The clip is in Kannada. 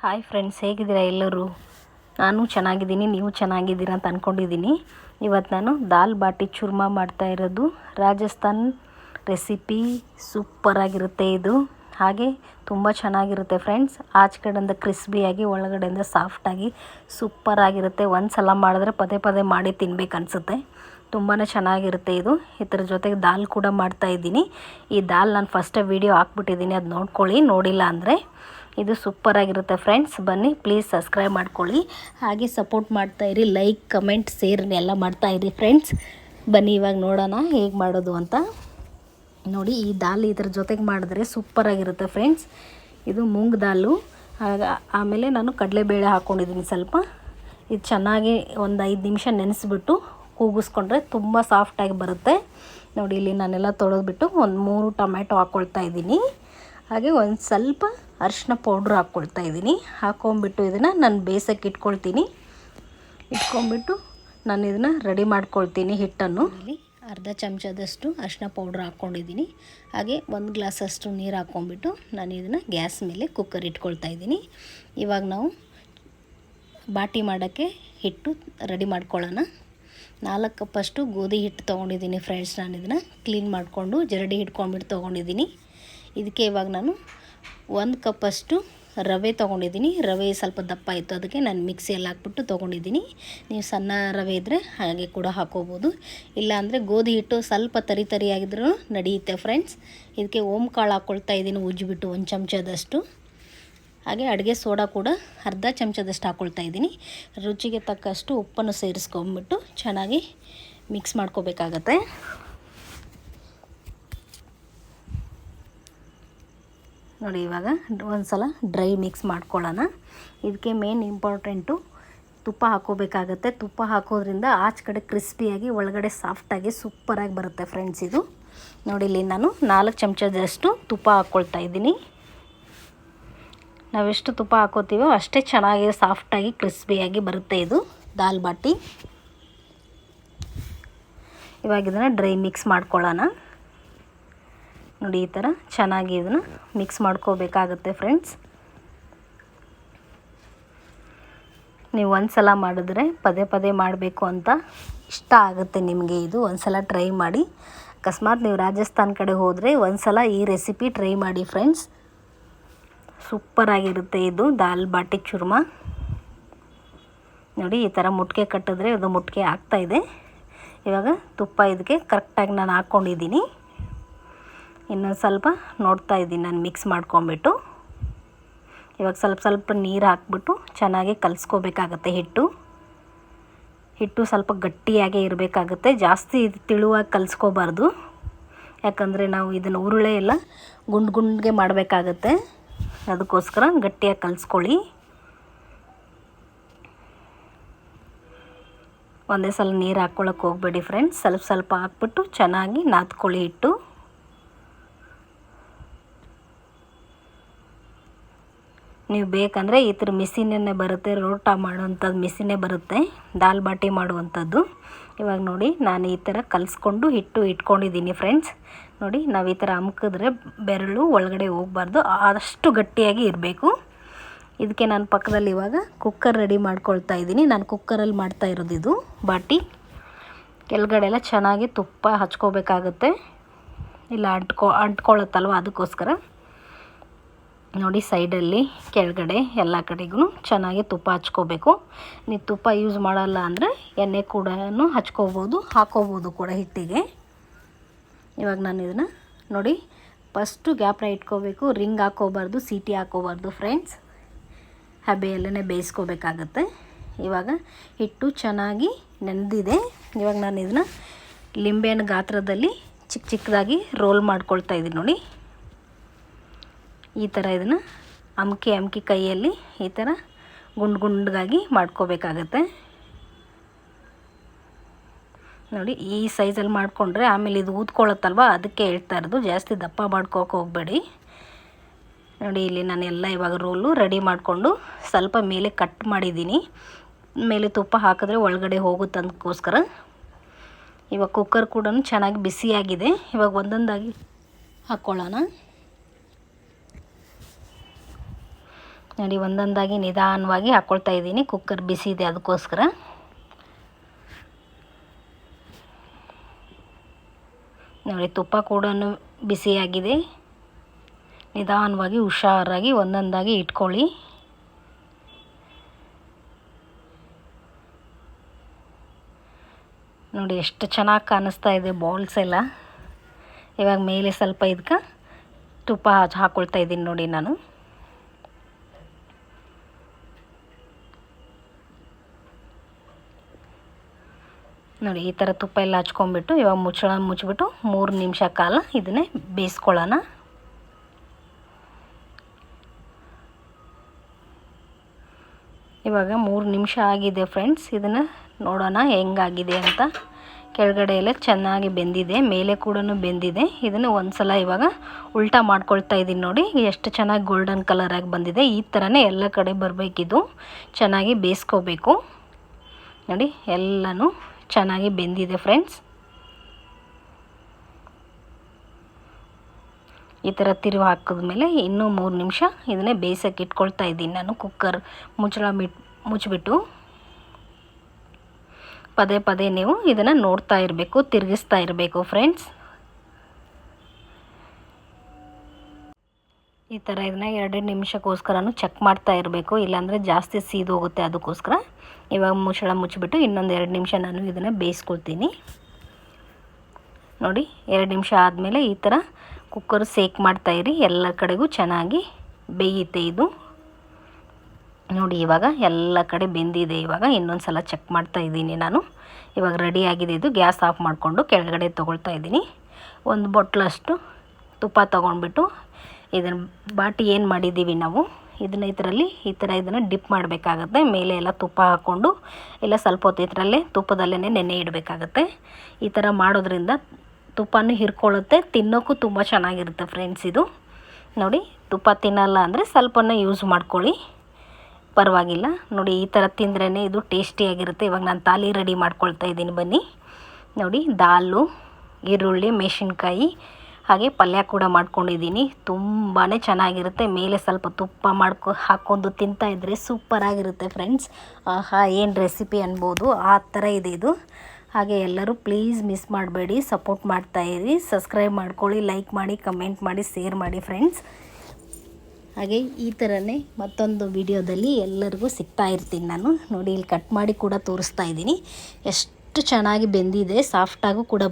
ಹಾಯ್ ಫ್ರೆಂಡ್ಸ್ ಹೇಗಿದ್ದೀರಾ ಎಲ್ಲರೂ? ನಾನು ಚೆನ್ನಾಗಿದ್ದೀನಿ, ನೀವು ಚೆನ್ನಾಗಿದ್ದೀರಾ ಅಂತ ಅಂದ್ಕೊಂಡಿದ್ದೀನಿ ಇವತ್ತು ನಾನು ದಾಲ್ ಬಾಟಿ ಚೂರ್ಮಾ ಮಾಡ್ತಾ ಇರೋದು. ರಾಜಸ್ಥಾನ್ ರೆಸಿಪಿ ಸೂಪರಾಗಿರುತ್ತೆ ಇದು. ಹಾಗೆ ತುಂಬ ಚೆನ್ನಾಗಿರುತ್ತೆ ಫ್ರೆಂಡ್ಸ್ ಆಚೆ ಕಡೆಯಿಂದ ಕ್ರಿಸ್ಪಿಯಾಗಿ ಒಳಗಡೆಯಿಂದ ಸಾಫ್ಟಾಗಿ ಸೂಪರಾಗಿರುತ್ತೆ ಒಂದು ಸಲ ಮಾಡಿದ್ರೆ ಪದೇ ಪದೇ ಮಾಡಿ ತಿನ್ಬೇಕು ಅನಿಸುತ್ತೆ. ತುಂಬಾ ಚೆನ್ನಾಗಿರುತ್ತೆ ಇದು. ಇದರ ಜೊತೆಗೆ ದಾಲ್ ಕೂಡ ಮಾಡ್ತಾ ಇದ್ದೀನಿ. ಈ ದಾಲ್ ನಾನು ಫಸ್ಟೇ ವೀಡಿಯೋ ಹಾಕ್ಬಿಟ್ಟಿದ್ದೀನಿ, ಅದು ನೋಡ್ಕೊಳ್ಳಿ, ನೋಡಿಲ್ಲ ಅಂದರೆ. ಇದು ಸೂಪರಾಗಿರುತ್ತೆ ಫ್ರೆಂಡ್ಸ್ ಬನ್ನಿ ಪ್ಲೀಸ್ ಸಬ್ಸ್ಕ್ರೈಬ್ ಮಾಡ್ಕೊಳ್ಳಿ. ಹಾಗೆ ಸಪೋರ್ಟ್ ಇರಿ ಲೈಕ್ ಕಮೆಂಟ್ ಶೇರ್ ಎಲ್ಲ ಇರಿ ಫ್ರೆಂಡ್ಸ್ ಬನ್ನಿ, ಇವಾಗ ನೋಡೋಣ ಹೇಗೆ ಮಾಡೋದು ಅಂತ. ನೋಡಿ, ಈ ದಾಲ್ ಇದ್ರ ಜೊತೆಗೆ ಮಾಡಿದ್ರೆ ಸೂಪರಾಗಿರುತ್ತೆ ಫ್ರೆಂಡ್ಸ್ ಇದು ಮೂಂಗ್ ದಾಲು. ಆಮೇಲೆ ನಾನು ಕಡಲೆಬೇಳೆ ಹಾಕ್ಕೊಂಡಿದ್ದೀನಿ ಸ್ವಲ್ಪ. ಇದು ಚೆನ್ನಾಗಿ ಒಂದು ಐದು ನಿಮಿಷ ನೆನೆಸ್ಬಿಟ್ಟು ಕೂಗಿಸ್ಕೊಂಡ್ರೆ ತುಂಬ ಸಾಫ್ಟಾಗಿ ಬರುತ್ತೆ. ನೋಡಿ, ಇಲ್ಲಿ ನಾನೆಲ್ಲ ತೊಳೆದ್ಬಿಟ್ಟು ಒಂದು ಮೂರು ಟೊಮ್ಯಾಟೊ ಹಾಕ್ಕೊಳ್ತಾ ಇದ್ದೀನಿ. ಹಾಗೆ ಒಂದು ಸ್ವಲ್ಪ ಅರಿಶಿನ ಪೌಡ್ರ್ ಹಾಕ್ಕೊಳ್ತಾ ಇದ್ದೀನಿ. ಹಾಕೊಂಬಿಟ್ಟು ಇದನ್ನು ನಾನು ಬೇಯಿಸೋಕೆ ಇಟ್ಕೊಳ್ತೀನಿ. ಇಟ್ಕೊಂಬಿಟ್ಟು ನಾನು ಇದನ್ನು ರೆಡಿ ಮಾಡ್ಕೊಳ್ತೀನಿ ಹಿಟ್ಟನ್ನು. ಅರ್ಧ ಚಮಚದಷ್ಟು ಅರಿಶಿನ ಪೌಡ್ರ್ ಹಾಕ್ಕೊಂಡಿದ್ದೀನಿ. ಹಾಗೆ ಒಂದು ಗ್ಲಾಸಷ್ಟು ನೀರು ಹಾಕ್ಕೊಂಬಿಟ್ಟು ನಾನು ಇದನ್ನು ಗ್ಯಾಸ್ ಮೇಲೆ ಕುಕ್ಕರ್ ಇಟ್ಕೊಳ್ತಾ ಇದ್ದೀನಿ. ಇವಾಗ ನಾವು ಬಾಟಿ ಮಾಡೋಕ್ಕೆ ಹಿಟ್ಟು ರೆಡಿ ಮಾಡ್ಕೊಳ್ಳೋಣ. ನಾಲ್ಕು ಕಪ್ಪಷ್ಟು ಗೋಧಿ ಹಿಟ್ಟು ತೊಗೊಂಡಿದ್ದೀನಿ ಫ್ರೆಂಡ್ಸ್. ನಾನು ಇದನ್ನು ಕ್ಲೀನ್ ಮಾಡಿಕೊಂಡು ಜರಡಿ ಹಿಡ್ಕೊಂಡ್ಬಿಟ್ಟು ತೊಗೊಂಡಿದ್ದೀನಿ. ಇದಕ್ಕೆ ಇವಾಗ ನಾನು ಒಂದು ಕಪ್ಪಷ್ಟು ರವೆ ತೊಗೊಂಡಿದ್ದೀನಿ. ರವೆ ಸ್ವಲ್ಪ ದಪ್ಪ ಇತ್ತು, ಅದಕ್ಕೆ ನಾನು ಮಿಕ್ಸಿಯಲ್ಲಿ ಹಾಕ್ಬಿಟ್ಟು ತೊಗೊಂಡಿದ್ದೀನಿ. ನೀವು ಸಣ್ಣ ರವೆ ಇದ್ದರೆ ಹಾಗೆ ಕೂಡ ಹಾಕೋಬೋದು. ಇಲ್ಲಾಂದರೆ ಗೋಧಿ ಹಿಟ್ಟು ಸ್ವಲ್ಪ ತರಿ ತರಿಯಾಗಿದ್ರೂ ನಡೆಯುತ್ತೆ ಫ್ರೆಂಡ್ಸ್ ಇದಕ್ಕೆ ಓಮ್ ಕಾಳು ಹಾಕ್ಕೊಳ್ತಾ ಇದ್ದೀನಿ, ಉಜ್ಜಿಬಿಟ್ಟು ಒಂದು ಚಮಚದಷ್ಟು. ಹಾಗೆ ಅಡುಗೆ ಸೋಡಾ ಕೂಡ ಅರ್ಧ ಚಮಚದಷ್ಟು ಹಾಕ್ಕೊಳ್ತಾ ಇದ್ದೀನಿ. ರುಚಿಗೆ ತಕ್ಕಷ್ಟು ಉಪ್ಪನ್ನು ಸೇರಿಸ್ಕೊಂಬಿಟ್ಟು ಚೆನ್ನಾಗಿ ಮಿಕ್ಸ್ ಮಾಡ್ಕೋಬೇಕಾಗತ್ತೆ. ನೋಡಿ ಇವಾಗ ಒಂದು ಸಲ ಡ್ರೈ ಮಿಕ್ಸ್ ಮಾಡ್ಕೊಳ್ಳೋಣ. ಇದಕ್ಕೆ ಮೇನ್ ಇಂಪಾರ್ಟೆಂಟು ತುಪ್ಪ ಹಾಕೋಬೇಕಾಗತ್ತೆ. ತುಪ್ಪ ಹಾಕೋದ್ರಿಂದ ಆಚೆ ಕಡೆ ಕ್ರಿಸ್ಪಿಯಾಗಿ, ಒಳಗಡೆ ಸಾಫ್ಟಾಗಿ, ಸೂಪರಾಗಿ ಬರುತ್ತೆ ಫ್ರೆಂಡ್ಸ್ ಇದು. ನೋಡಿ ಇಲ್ಲಿ ನಾನು ನಾಲ್ಕು ಚಮಚದಷ್ಟು ತುಪ್ಪ ಹಾಕ್ಕೊಳ್ತಾ ಇದ್ದೀನಿ. ನಾವೆಷ್ಟು ತುಪ್ಪ ಹಾಕೋತೀವೋ ಅಷ್ಟೇ ಚೆನ್ನಾಗಿ ಸಾಫ್ಟಾಗಿ, ಕ್ರಿಸ್ಪಿಯಾಗಿ ಬರುತ್ತೆ ಇದು ದಾಲ್ ಬಾಟಿ. ಇವಾಗ ಇದನ್ನು ಡ್ರೈ ಮಿಕ್ಸ್ ಮಾಡ್ಕೊಳ್ಳೋಣ. ನೋಡಿ ಈ ಥರ ಚೆನ್ನಾಗಿ ಇದನ್ನು ಮಿಕ್ಸ್ ಮಾಡ್ಕೋಬೇಕಾಗತ್ತೆ ಫ್ರೆಂಡ್ಸ್ ನೀವು ಒಂದು ಸಲ ಮಾಡಿದ್ರೆ ಪದೇ ಪದೇ ಮಾಡಬೇಕು ಅಂತ ಇಷ್ಟ ಆಗುತ್ತೆ ನಿಮಗೆ ಇದು. ಒಂದು ಸಲ ಟ್ರೈ ಮಾಡಿ. ಅಕಸ್ಮಾತ್ ನೀವು ರಾಜಸ್ಥಾನ್ ಕಡೆ ಹೋದರೆ ಒಂದು ಸಲ ಈ ರೆಸಿಪಿ ಟ್ರೈ ಮಾಡಿ ಫ್ರೆಂಡ್ಸ್ ಸೂಪರಾಗಿರುತ್ತೆ ಇದು ದಾಲ್ ಬಾಟಿ ಚುರ್ಮಾ. ನೋಡಿ ಈ ಥರ ಮುಟ್ಕೆ ಕಟ್ಟಿದ್ರೆ ಅದು ಮುಟ್ಕೆ ಆಗ್ತಾಯಿದೆ ಇವಾಗ ತುಪ್ಪ ಇದಕ್ಕೆ ಕರೆಕ್ಟಾಗಿ ನಾನು ಹಾಕ್ಕೊಂಡಿದ್ದೀನಿ ಇನ್ನೊಂದು ಸ್ವಲ್ಪ ನೋಡ್ತಾ ಇದ್ದೀನಿ, ನಾನು ಮಿಕ್ಸ್ ಮಾಡ್ಕೊಂಬಿಟ್ಟು. ಇವಾಗ ಸ್ವಲ್ಪ ಸ್ವಲ್ಪ ನೀರು ಹಾಕ್ಬಿಟ್ಟು ಚೆನ್ನಾಗಿ ಕಲಿಸ್ಕೋಬೇಕಾಗತ್ತೆ ಹಿಟ್ಟು. ಹಿಟ್ಟು ಸ್ವಲ್ಪ ಗಟ್ಟಿಯಾಗೇ ಇರಬೇಕಾಗುತ್ತೆ, ಜಾಸ್ತಿ ತಿಳುವಾಗಿ ಕಲಿಸ್ಕೋಬಾರ್ದು. ಯಾಕಂದರೆ ನಾವು ಇದನ್ನು ಉರುಳೆ ಎಲ್ಲ ಗುಂಡು ಗುಂಡಿಗೆ ಮಾಡಬೇಕಾಗತ್ತೆ. ಅದಕ್ಕೋಸ್ಕರ ಗಟ್ಟಿಯಾಗಿ ಕಲಿಸ್ಕೊಳ್ಳಿ. ಒಂದೇ ಸಲ ನೀರು ಹಾಕ್ಕೊಳಕ್ಕೆ ಹೋಗಬೇಡಿ ಫ್ರೆಂಡ್ಸ್ ಸ್ವಲ್ಪ ಸ್ವಲ್ಪ ಹಾಕ್ಬಿಟ್ಟು ಚೆನ್ನಾಗಿ ನಾದ್ಕೊಳ್ಳಿ ಹಿಟ್ಟು. ನೀವು ಬೇಕಂದರೆ ಈ ಥರ ಮಿಸಿನೇ ಬರುತ್ತೆ, ರೋಟ ಮಾಡುವಂಥದ್ದು ಮಿಸಿನೇ ಬರುತ್ತೆ, ದಾಲ್ ಬಾಟಿ ಮಾಡುವಂಥದ್ದು. ಇವಾಗ ನೋಡಿ, ನಾನು ಈ ಥರ ಕಲಿಸ್ಕೊಂಡು ಹಿಟ್ಟು ಇಟ್ಕೊಂಡಿದ್ದೀನಿ ಫ್ರೆಂಡ್ಸ್ ನೋಡಿ, ನಾವು ಈ ಥರ ಅಮ್ಕಿದ್ರೆ ಬೆರಳು ಒಳಗಡೆ ಹೋಗ್ಬಾರ್ದು, ಆದಷ್ಟು ಗಟ್ಟಿಯಾಗಿ ಇರಬೇಕು. ಇದಕ್ಕೆ ನಾನು ಪಕ್ಕದಲ್ಲಿ ಇವಾಗ ಕುಕ್ಕರ್ ರೆಡಿ ಮಾಡ್ಕೊಳ್ತಾ ಇದ್ದೀನಿ. ನಾನು ಕುಕ್ಕರಲ್ಲಿ ಮಾಡ್ತಾ ಇರೋದು ಇದು, ಬಾಟಿ. ಕೆಳಗಡೆ ಎಲ್ಲ ಚೆನ್ನಾಗಿ ತುಪ್ಪ ಹಚ್ಕೋಬೇಕಾಗುತ್ತೆ. ಇಲ್ಲ ಅಂಟ್ಕೊ ಅಂಟ್ಕೊಳ್ಳುತ್ತಲ್ವ ಅದಕ್ಕೋಸ್ಕರ. ನೋಡಿ ಸೈಡಲ್ಲಿ ಕೆಳಗಡೆ ಎಲ್ಲ ಕಡೆಗೂ ಚೆನ್ನಾಗಿ ತುಪ್ಪ ಹಚ್ಕೋಬೇಕು. ನೀವು ತುಪ್ಪ ಯೂಸ್ ಮಾಡಲ್ಲ ಅಂದರೆ ಎಣ್ಣೆ ಕೂಡ ಹಚ್ಕೋಬೋದು, ಹಾಕೋಬೋದು ಕೂಡ ಹಿಟ್ಟಿಗೆ. ಇವಾಗ ನಾನು ಇದನ್ನು ನೋಡಿ ಫಸ್ಟು ಗ್ಯಾಪ್ನ ಇಟ್ಕೋಬೇಕು, ರಿಂಗ್ ಹಾಕೋಬಾರ್ದು ಸೀಟಿ ಹಾಕೋಬಾರ್ದು ಫ್ರೆಂಡ್ಸ್ ಹಬೆಯಲ್ಲೇ ಬೇಯಿಸ್ಕೋಬೇಕಾಗತ್ತೆ. ಇವಾಗ ಹಿಟ್ಟು ಚೆನ್ನಾಗಿ ನೆನೆದಿದೆ. ಇವಾಗ ನಾನು ಇದನ್ನು ಲಿಂಬೆಹಣ್ಣು ಗಾತ್ರದಲ್ಲಿ ಚಿಕ್ಕ ಚಿಕ್ಕದಾಗಿ ರೋಲ್ ಮಾಡ್ಕೊಳ್ತಾ ಇದ್ದೀನಿ ನೋಡಿ. ಈ ಥರ ಇದನ್ನು ಅಮ್ಕಿ ಅಮ್ಕಿ ಕೈಯಲ್ಲಿ ಈ ಥರ ಗುಂಡು ಗುಂಡಗಾಗಿ ಮಾಡ್ಕೋಬೇಕಾಗತ್ತೆ. ನೋಡಿ, ಈ ಸೈಜಲ್ಲಿ ಮಾಡಿಕೊಂಡ್ರೆ ಆಮೇಲೆ ಇದು ಊದ್ಕೊಳ್ಳುತ್ತಲ್ವ? ಅದಕ್ಕೆ ಹೇಳ್ತಾ ಇರೋದು, ಜಾಸ್ತಿ ದಪ್ಪ ಮಾಡ್ಕೋಕೆ ಹೋಗಬೇಡಿ. ನೋಡಿ, ಇಲ್ಲಿ ನಾನು ಎಲ್ಲ ಇವಾಗ ರೋಲು ರೆಡಿ ಮಾಡಿಕೊಂಡು ಸ್ವಲ್ಪ ಮೇಲೆ ಕಟ್ ಮಾಡಿದ್ದೀನಿ. ಮೇಲೆ ತುಪ್ಪ ಹಾಕಿದ್ರೆ ಒಳಗಡೆ ಹೋಗುತ್ತೆ ಅದಕ್ಕೋಸ್ಕರ ಇವಾಗ ಕುಕ್ಕರ್ ಕೂಡ ಚೆನ್ನಾಗಿ ಬಿಸಿಯಾಗಿದೆ. ಇವಾಗ ಒಂದೊಂದಾಗಿ ಹಾಕ್ಕೊಳ್ಳೋಣ ನೋಡಿ, ಒಂದೊಂದಾಗಿ ನಿಧಾನವಾಗಿ ಹಾಕ್ಕೊಳ್ತಾ ಇದ್ದೀನಿ. ಕುಕ್ಕರ್ ಬಿಸಿ ಇದೆ ಅದಕ್ಕೋಸ್ಕರ. ನೋಡಿ, ತುಪ್ಪ ಕೂಡ ಬಿಸಿಯಾಗಿದೆ. ನಿಧಾನವಾಗಿ, ಹುಷಾರಾಗಿ ಒಂದೊಂದಾಗಿ ಇಟ್ಕೊಳ್ಳಿ. ನೋಡಿ, ಎಷ್ಟು ಚೆನ್ನಾಗಿ ಕಾಣಿಸ್ತಾ ಇದೆ ಬಾಲ್ಸ್ ಎಲ್ಲ. ಇವಾಗ ಮೇಲೆ ಸ್ವಲ್ಪ ಇದಕ್ಕೆ ತುಪ್ಪ ಹಚ್ಚಿ ಹಾಕ್ಕೊಳ್ತಾ ಇದ್ದೀನಿ ನೋಡಿ ನಾನು. ನೋಡಿ, ಈ ಥರ ತುಪ್ಪ ಎಲ್ಲ ಹಚ್ಕೊಂಡ್ಬಿಟ್ಟು ಇವಾಗ ಮುಚ್ಚಳ ಮುಚ್ಚಿಬಿಟ್ಟು ಮೂರು ನಿಮಿಷ ಕಾಲ ಇದನ್ನೇ ಬೇಯಿಸ್ಕೊಳ್ಳೋಣ. ಇವಾಗ ಮೂರು ನಿಮಿಷ ಆಗಿದೆ ಫ್ರೆಂಡ್ಸ್, ಇದನ್ನು ನೋಡೋಣ ಹೆಂಗಾಗಿದೆ ಅಂತ. ಕೆಳಗಡೆ ಎಲ್ಲ ಚೆನ್ನಾಗಿ ಬೆಂದಿದೆ, ಮೇಲೆ ಕೂಡ ಬೆಂದಿದೆ. ಇದನ್ನು ಒಂದು ಸಲ ಇವಾಗ ಉಲ್ಟಾ ಮಾಡ್ಕೊಳ್ತಾ ಇದ್ದೀನಿ ನೋಡಿ, ಎಷ್ಟು ಚೆನ್ನಾಗಿ ಗೋಲ್ಡನ್ ಕಲರಾಗಿ ಬಂದಿದೆ. ಈ ಥರನೇ ಎಲ್ಲ ಕಡೆ ಬರಬೇಕಿದು. ಚೆನ್ನಾಗಿ ಬೇಯಿಸ್ಕೋಬೇಕು. ನೋಡಿ, ಎಲ್ಲನೂ ಚೆನ್ನಾಗಿ ಬೆಂದಿದೆ ಫ್ರೆಂಡ್ಸ್. ಈ ಥರ ತಿರುವು ಹಾಕಿದ್ಮೇಲೆ ಇನ್ನೂ ಮೂರು ನಿಮಿಷ ಇದನ್ನೇ ಬೇಯಿಸೋಕೆ ಇಟ್ಕೊಳ್ತಾ ಇದ್ದೀನಿ ನಾನು ಕುಕ್ಕರ್ ಮುಚ್ಚಳ ಮಿಟ್ ಮುಚ್ಚಿಬಿಟ್ಟು. ಪದೇ ಪದೇ ನೀವು ಇದನ್ನು ನೋಡ್ತಾ ಇರಬೇಕು, ತಿರುಗಿಸ್ತಾ ಇರಬೇಕು ಫ್ರೆಂಡ್ಸ್. ಈ ಥರ ಇದನ್ನ ಎರಡು ನಿಮಿಷಕ್ಕೋಸ್ಕರನೂ ಚೆಕ್ ಮಾಡ್ತಾ ಇರಬೇಕು. ಇಲ್ಲಾಂದರೆ ಜಾಸ್ತಿ ಸೀದೋಗುತ್ತೆ ಅದಕ್ಕೋಸ್ಕರ. ಇವಾಗ ಮುಚ್ಚಳ ಮುಚ್ಚಿಬಿಟ್ಟು ಇನ್ನೊಂದು ಎರಡು ನಿಮಿಷ ನಾನು ಇದನ್ನು ಬೇಯಿಸ್ಕೊಳ್ತೀನಿ. ನೋಡಿ, ಎರಡು ನಿಮಿಷ ಆದಮೇಲೆ ಈ ಥರ ಕುಕ್ಕರ್ ಸೇಕ್ ಮಾಡ್ತಾಯಿರಿ ಎಲ್ಲ ಕಡೆಗೂ ಚೆನ್ನಾಗಿ ಬೇಯುತ್ತೆ ಇದು. ನೋಡಿ, ಇವಾಗ ಎಲ್ಲ ಕಡೆ ಬೆಂದಿದೆ. ಇವಾಗ ಇನ್ನೊಂದು ಸಲ ಚೆಕ್ ಮಾಡ್ತಾ ಇದ್ದೀನಿ ನಾನು. ಇವಾಗ ರೆಡಿ ಆಗಿದೆ ಇದು. ಗ್ಯಾಸ್ ಆಫ್ ಮಾಡಿಕೊಂಡು ಕೆಳಗಡೆ ತೊಗೊಳ್ತಾ ಇದ್ದೀನಿ. ಒಂದು ಬೊಟ್ಲಷ್ಟು ತುಪ್ಪ ತೊಗೊಂಡ್ಬಿಟ್ಟು ಇದನ್ನು ಬಾಟಿ ಏನು ಮಾಡಿದ್ದೀವಿ ನಾವು, ಇದನ್ನು ಇದರಲ್ಲಿ ಈ ಥರ ಇದನ್ನು ಡಿಪ್ ಮಾಡಬೇಕಾಗತ್ತೆ. ಮೇಲೆ ಎಲ್ಲ ತುಪ್ಪ ಹಾಕ್ಕೊಂಡು ಇಲ್ಲ ಸ್ವಲ್ಪ ಹೊತ್ತು ಇದರಲ್ಲೇ ತುಪ್ಪದಲ್ಲೇ ನೆನೆ ಇಡಬೇಕಾಗತ್ತೆ. ಈ ಥರ ಮಾಡೋದ್ರಿಂದ ತುಪ್ಪನೂ ಹಿರ್ಕೊಳ್ಳುತ್ತೆ ತಿನ್ನೋಕ್ಕೂ ತುಂಬ ಚೆನ್ನಾಗಿರುತ್ತೆ ಫ್ರೆಂಡ್ಸ್ ಇದು. ನೋಡಿ, ತುಪ್ಪ ತಿನ್ನಲ್ಲ ಅಂದರೆ ಸ್ವಲ್ಪನ ಯೂಸ್ ಮಾಡ್ಕೊಳ್ಳಿ. ಪರವಾಗಿಲ್ಲ. ನೋಡಿ, ಈ ಥರ ತಿಂದ್ರೇ ಇದು ಟೇಸ್ಟಿಯಾಗಿರುತ್ತೆ ಇವಾಗ ನಾನು ತಾಲಿ ರೆಡಿ ಮಾಡ್ಕೊಳ್ತಾ ಇದ್ದೀನಿ, ಬನ್ನಿ. ನೋಡಿ, ದಾಲು, ಈರುಳ್ಳಿ, ಮೆಣಸಿನ್ಕಾಯಿ ಹಾಗೆ ಪಲ್ಯ ಕೂಡ ಮಾಡ್ಕೊಂಡಿದ್ದೀನಿ. ತುಂಬಾ ಚೆನ್ನಾಗಿರುತ್ತೆ. ಮೇಲೆ ಸ್ವಲ್ಪ ತುಪ್ಪ ಮಾಡ್ಕೊ, ಹಾಕ್ಕೊಂಡು ತಿಂತಾ ಇದ್ದರೆ ಸೂಪರಾಗಿರುತ್ತೆ ಫ್ರೆಂಡ್ಸ್ ಆಹಾ, ಏನು ರೆಸಿಪಿ ಅನ್ಬೋದು? ಆ ಥರ ಇದೆ ಇದು. ಹಾಗೆ ಎಲ್ಲರೂ ಪ್ಲೀಸ್ ಮಿಸ್ ಮಾಡಬೇಡಿ. ಸಪೋರ್ಟ್ ಮಾಡ್ತಾಯಿರಿ ಸಬ್ಸ್ಕ್ರೈಬ್ ಮಾಡ್ಕೊಳ್ಳಿ ಲೈಕ್ ಮಾಡಿ ಕಮೆಂಟ್ ಮಾಡಿ ಶೇರ್ ಮಾಡಿ ಫ್ರೆಂಡ್ಸ್ ಹಾಗೆ ಈ ಥರನೇ ಮತ್ತೊಂದು ವಿಡಿಯೋದಲ್ಲಿ ಎಲ್ಲರಿಗೂ ಸಿಗ್ತಾ ಇರ್ತೀನಿ ನಾನು. ನೋಡಿ, ಇಲ್ಲಿ ಕಟ್ ಮಾಡಿ ಕೂಡ ತೋರಿಸ್ತಾ ಇದ್ದೀನಿ. ಎಷ್ಟು ಚೆನ್ನಾಗಿ ಬೆಂದಿದೆ ಸಾಫ್ಟಾಗೂ ಕೂಡ